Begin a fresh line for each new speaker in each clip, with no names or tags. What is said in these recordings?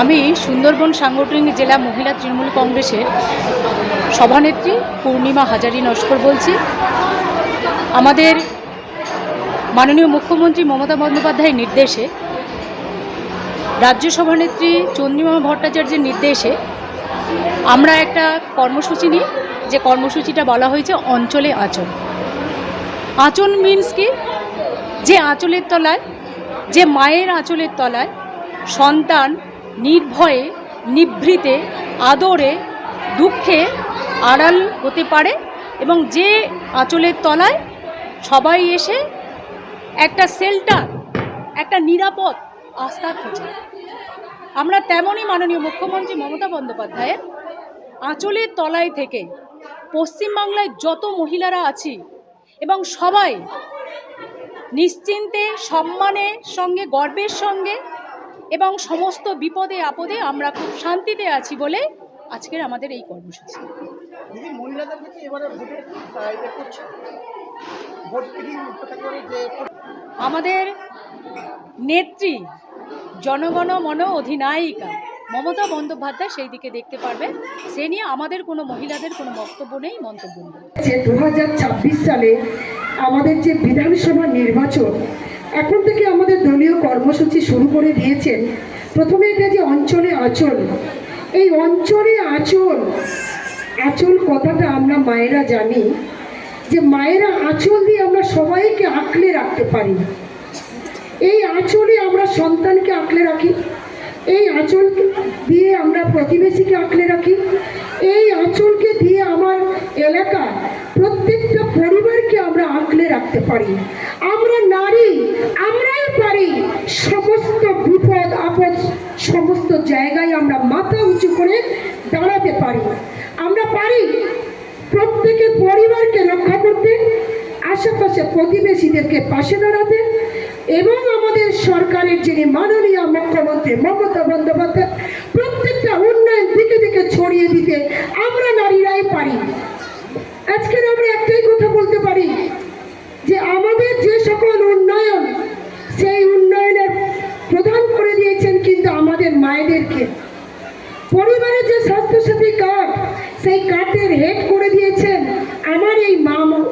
আমি সুন্দরবন সাংগঠনিক জেলা মহিলা তৃণমূল কংগ্রেসের সভানেত্রী পূর্ণিমা হাজারি নস্কর বলছি। আমাদের মাননীয় মুখ্যমন্ত্রী মমতা বন্দ্যোপাধ্যায়ের নির্দেশে, রাজ্য সভানেত্রী চন্দ্রিমা ভট্টাচার্যের নির্দেশে আমরা একটা কর্মসূচি নিই। যে কর্মসূচিটা বলা হয়েছে অঞ্চলে আচল। আঁচল মিন্স কি? যে আঁচলের তলায়, যে মায়ের আঁচলের তলায় সন্তান নির্ভয়ে, নিভৃতে, আদরে, দুঃখে আড়াল হতে পারে এবং যে আঁচলের তলায় সবাই এসে একটা শেল্টার একটা নিরাপদ আস্থা খুঁজে। আমরা তেমনই মাননীয় মুখ্যমন্ত্রী মমতা বন্দ্যোপাধ্যায়ের আঁচলের তলায় থেকে পশ্চিমবাংলায় যত মহিলারা আছি এবং সবাই নিশ্চিন্তে সম্মানের সঙ্গে, গর্বের সঙ্গে এবং সমস্ত বিপদে আপদে আমরা খুব শান্তিতে আছি বলে আজকের আমাদের এই কর্মসূচি।
ইয়ে
আমাদের নেত্রী জনগণ মন অধিনায়িকা মমতা বন্দ্যোপাধ্যায় সেই দিকে দেখতে পারবে সে নিয়ে আমাদের কোনো মহিলাদের কোনো বক্তব্য নেই মন্তব্য নেই।
যে দু সালে আমাদের যে বিধানসভা নির্বাচন এখন থেকে আমাদের দলীয় কর্মসূচি শুরু করে দিয়েছেন। প্রথমে এটা যে অঞ্চলে আচল। এই অঞ্চলে আচল আচল কথাটা আমরা মায়েরা জানি যে মায়েরা আঁচল দিয়ে আমরা সবাইকে আঁকলে রাখতে পারি। এই আঁচলে আমরা সন্তানকে আঁকলে রাখি। এই আঁচল দিয়ে আমরা প্রতিবেশীকে আঁকলে রাখি। এই আঁচলকে দিয়ে আমার এলাকা প্রত্যেকটা পরিবারকে আমরা আঁকলে রাখতে পারি। আমরা নারী, আমরাই পারি। সমস্ত বিপদ, আপদ সমস্ত জায়গায় আমরা মাথা উঁচু করে দাঁড়াতে পারি। আমরা পারি প্রত্যেকের পরিবারকে রক্ষা করতে, আশেপাশে প্রতিবেশীদেরকে পাশে দাঁড়াতে এবং আমাদের সরকারের যিনি মাননীয় মুখ্যমন্ত্রী মমতা বন্দ্যোপাধ্যায় প্রত্যেকটা উন্নয়ন দিকে দিকে ছড়িয়ে দিতে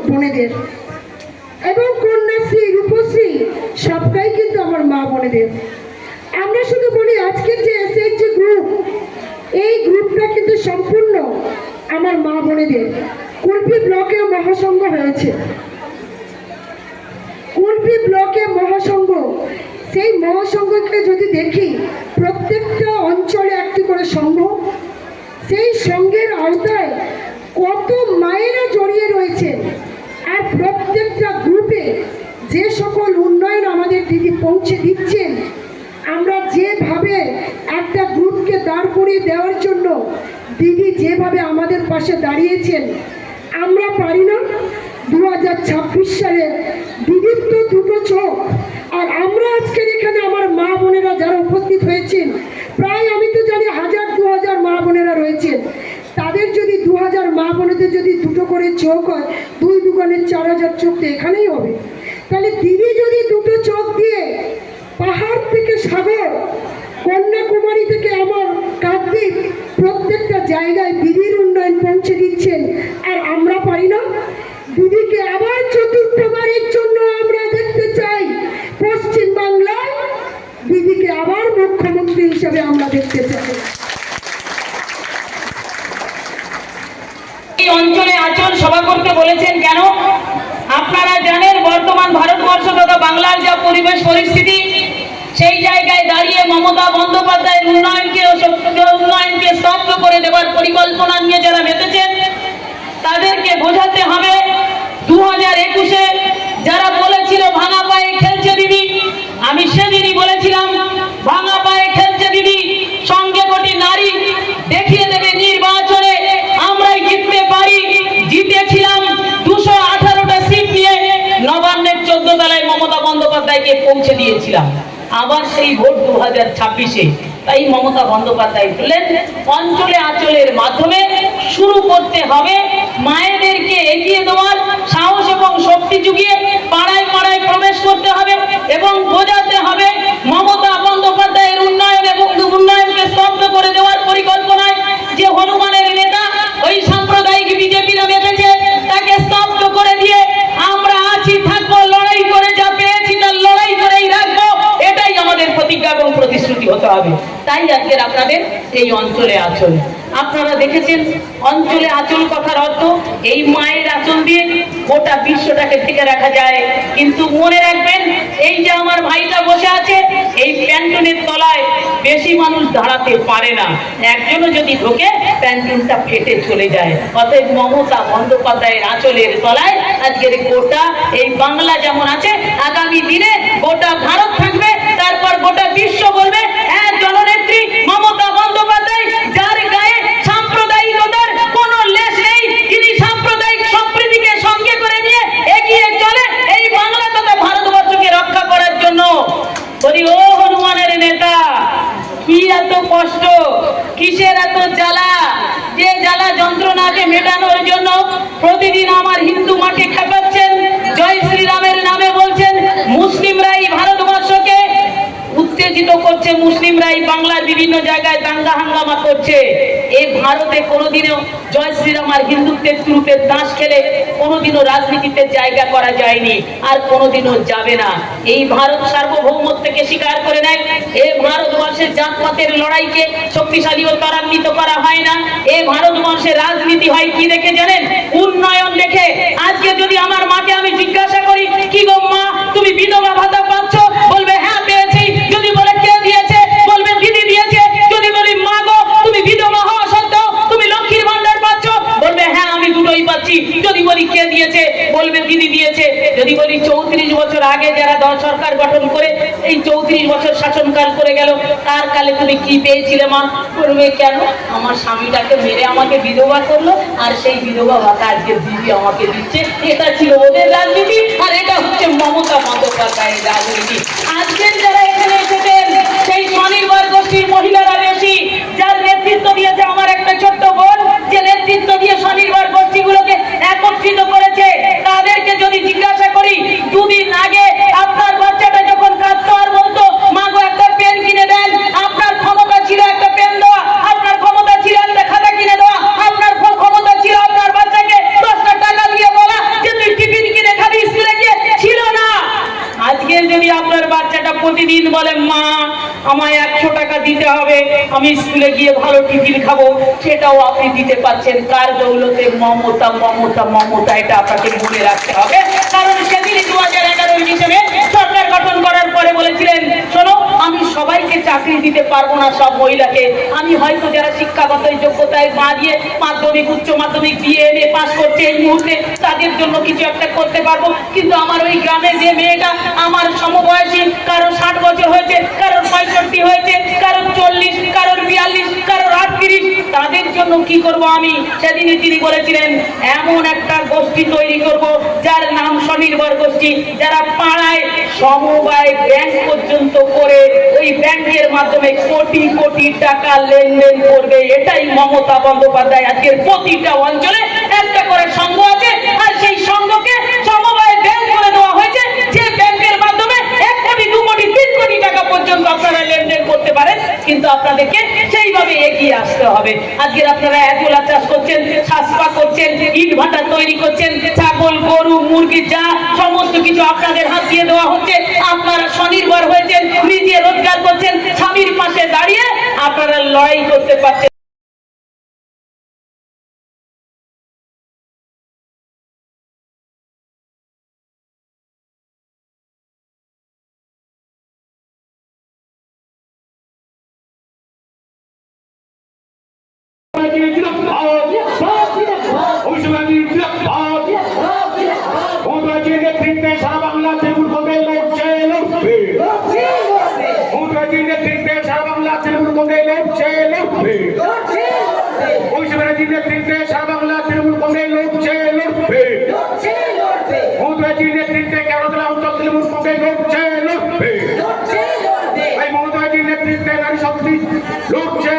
বোনেদের। এবং কন্যাশ্রী রূপশ্রী, সবটাই কিন্তু আমার মা বোনেদের। আমরা শুধু বলি আজকের যে এসএইচজি গ্রুপ এই গ্রুপটা কিন্তু সম্পূর্ণ আমার মা বোনেদের। কুলপি ব্লকে মহাসংঘ হয়েছে। কুলপি ব্লকে মহাসংঘ, সেই মহাসংঘকে যদি দেখি, প্রত্যেকটা অঞ্চলে একটি করে সংঘ। সেই সংঘের আওতায় কত মায়েরা জড়িয়ে রয়েছে আর প্রত্যেকটা গ্রুপে যে সকল উন্নয়ন আমাদের দিদি পৌঁছে দিচ্ছেন, আমরা যেভাবে একটা গ্রুপকে দাঁড় করিয়ে দেওয়ার জন্য দিদি যেভাবে আমাদের পাশে দাঁড়িয়েছেন, আমরা পারি না। দু হাজার ছাব্বিশ সালে দিদির তো দুটো চোখ, আর আমরা আজকের এখানে আমার মা বোনেরা যারা উপস্থিত হয়েছেন, প্রায় আমি তো জানি হাজার দু হাজার মা বোনেরা রয়েছেন। তাদের যদি দু হাজার মা বোনদের যদি দুটো করে চোখ হয়, দুই দোকানের চার হাজার চোখ তো এখানেই হবে। তাহলে দিদি যদি দুটো চোখ দিয়ে পাহাড় থেকে সাগর, কন্যাকুমারী থেকে আমার কার্তিক প্রত্যেকটা জায়গায় দিদির উন্নয়ন পৌঁছে দিচ্ছেন, আর আমরা পারি না। দিদিকে আবার চতুর্থবারের জন্য আমরা দেখতে চাই পশ্চিম বাংলায় দিদিকে আবার মুখ্যমন্ত্রী হিসাবে আমরা দেখতে চাই
এই অঞ্চলে আচল সভা করতে বলেছেন কেন আপনারা জানেন বর্তমান ভারতবর্ষ তথা বাংলার যা পরিবেশ পরিস্থিতি, সেই জায়গায় দাঁড়িয়ে মমতা বন্দ্যোপাধ্যায়ের উন্নয়নকে উন্নয়নকে স্তব্ধ করে দেওয়ার পরিকল্পনা নিয়ে যারা মেতেছেন তাদেরকে বোঝাতে হবে দু হাজার একুশে যারা বলেছিল ভাঙা পায়ে খেলছে দিদি, আমি সেদিনই বলেছিলাম, ভাঙা পৌঁছে দিয়েছিলাম। আবার সেই ভোট দু হাজার ছাব্বিশে তাই মমতা বন্দ্যোপাধ্যায় বললেন, অঞ্চলে আঁচলের মাধ্যমে শুরু করতে হবে, মায়েদেরকে এগিয়ে দেওয়ার সাহস এবং শক্তি যুগিয়ে পাড়ায় পাড়ায় প্রবেশ করতে হবে এবং বোঝাতে এই অঞ্চলে আচল। আপনারা দেখেছেন, অঞ্চলে আচল কথার অর্থ এই মায়ের আচল দিয়ে গোটা বিশ্বটাকে থেকে রাখা যায়। কিন্তু মনে রাখবেন, এই যে আমার ভাইটা বসে আছে, এই প্যান্টনের তলায় বেশি মানুষ দাঁড়াতে পারে না। একজনও যদি ঢোকে, প্যান্টনটা ফেটে চলে যায়। অতএব মমতা বন্দ্যোপাধ্যায়ের আঁচলের তলায় আজকের গোটা এই বাংলা যেমন আছে, আগামী দিনে গোটা ভারত থাকবে, তারপর গোটা বিশ্ব বলবে হ্যাঁ জননেত্রী মমতা বন্দ্যোপাধ্যায় যার গায়ে সাম্প্রদায়িকতার কোনো লেশ নেই তিনি সাম্প্রদায়িক সম্প্রীতিকে সঙ্গে করে নিয়ে এগিয়ে চলে এই বাংলা তথা ভারতবর্ষকে রক্ষা করার জন্য বলি ও হনুমানের নেতা কি এত কষ্ট কিসের এত জ্বালা যে জ্বালা যন্ত্রণাকে মেটানোর জন্য প্রতিদিন আমার হিন্দু মাঠে খেপাচ্ছেন উত্তেজিত করছে, মুসলিমরাই বাংলার বিভিন্ন জায়গায় দাঙ্গা হাঙ্গামা করছে। এই ভারতে কোনোদিনও জয় শ্রীরাম আর হিন্দুত্বের তুরুপের দাস খেলে কোনোদিনও রাজনীতিতে জায়গা করা যায়নি, আর কোনোদিনও যাবে না। এই ভারত সার্বভৌমত্বকে স্বীকার করে নেয়, এ ভারতবর্ষের জাতপাতের লড়াইকে শক্তিশালী ও ত্বরান্বিত করা হয় না, এ ভারতবর্ষের রাজনীতি হয় কি দেখে জানেন? উন্নয়ন দেখে। আজকে যদি আমার মাকে আমি জিজ্ঞাসা করি, কি গো মা, তুমি বিধবা ভাতা বছর আগে যারা দল সরকার গঠন করে এই চৌত্রিশ বছর শাসনকাল করে গেল, তার কালে তুমি কি পেয়েছিলে, মা? করবে কেন? আমার স্বামীটাকে মেরে আমাকে বিধবা করল, আর সেই বিধবা ভাতা আজকে দিদি আমাকে দিচ্ছে। এটা ছিল ওদের রাজনীতি, আর এটা হচ্ছে মমতা বন্দ্যোপাধ্যায়ের রাজনীতি। আজকের যারা এখানে এসেছেন, সেই স্বনির্ভর গোষ্ঠীর মহিলারা বেশি, যার নেতৃত্ব দিয়েছে আমার একটা ছোট্ট বোন যে নেতৃত্ব দিয়ে স্বনির্ভর গোষ্ঠীগুলোকে একত্রিত করেছে তাদেরকে যদি জিজ্ঞাসা করি দুদিন আগে আপনার বাচ্চাটা যখন কাঁদতো আর বলতো মা গো একটা পেন কিনে দেন আপনার ক্ষমতা ছিল একটা পেন দেওয়া আপনার ক্ষমতা ছিল একটা খাতা কিনে দেওয়া আপনার ক্ষ- ক্ষমতা ছিল আপনার বাচ্চাকে দশটা টাকা দিয়ে বলা যে তুই টিফিন কিনে খাবি স্কুলে গিয়ে ছিল না আজকে যদি আপনার বাচ্চাটা প্রতিদিন বলে, মা, আমায় একশো টাকা দিতে হবে, আমি স্কুলে গিয়ে ভালো টিফিন খাব। সেটাও আপনি দিতে পারছেন। কার দৌলতে মমতা মমতা মমতা, এটা আপনাকে মনে রাখতে হবে কারণ সেদিন দু হাজার এগারোই ডিসেম্বরে সরকার গঠন করার পরে বলেছিলেন শোনো আমি সবাইকে চাকরি দিতে পারব না সব মহিলাকে। আমি হয়তো যারা শিক্ষাগত যোগ্যতায় দিয়ে মাধ্যমিক, উচ্চ মাধ্যমিক দিয়ে এম এ পাস করছে এই মুহূর্তে, তাদের জন্য কিছু একটা করতে পারব। কিন্তু আমার ওই গ্রামে যে মেয়েটা, আমার সমবয়সী, কারও ষাট বছর হয়েছে কারোর পঁয়ষট্টি হয়েছে জন্য কি করব আমি? সেদিনই তিনি বলেছিলেন, এমন একটা গোষ্ঠী তৈরি করব যার নাম স্বনির্ভর গোষ্ঠী, যারা পাড়ায় সমবায় ব্যাংক পর্যন্ত করে ওই ব্যাংকের মাধ্যমে কোটি কোটি টাকা লেনদেন করবে। এটাই মমতা বন্দ্যোপাধ্যায় আজকের প্রতিটা অঞ্চলে একটা করে সংঘ আছে, আর সেই সংঘকে সমবায় ব্যাংক করে দেওয়া হয়েছে, যে ব্যাংকের মাধ্যমে এক কোটি, দু কোটি, তিন কোটি টাকা পর্যন্ত আপনারা লেনদেন করতে পারেন। কিন্তু আপনাদেরকে সেইভাবে এগিয়ে আসতে হবে? আজকে আপনারা এতলা চাষ করছেন চাষবা করছেন, ইট ভাটা তৈরি করছেন, ছাগল, গরু, মুরগি, যা সমস্ত কিছু আপনাদের হাত দিয়ে দেওয়া হচ্ছে, আপনারা স্বনির্ভর হয়েছেন, নিজে রোজগার করছেন, স্বামীর পাশে দাঁড়িয়ে আপনারা লড়াই করতে পারছেন।
লড়বে অভিষেক ব্যানার্জির নেতৃত্বে সারা বাংলা তৃণমূল কংগ্রেস লড়ছে লড়বে। মমতাজির নেতৃত্বে কেরতলা অঞ্চল তৃণমূল কংগ্রেস লড়ছে লড়বে। নেতৃত্বে নারী শক্তি লড়ছে